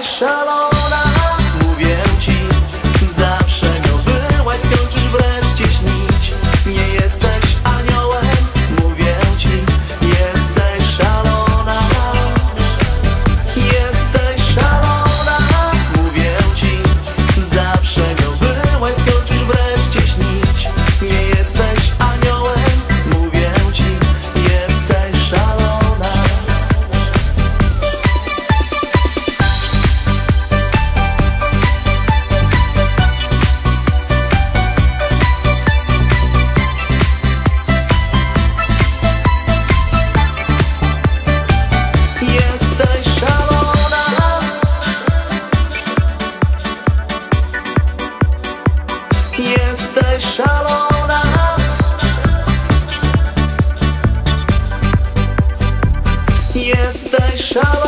Jesteś szalona, mówię Jesteś szalona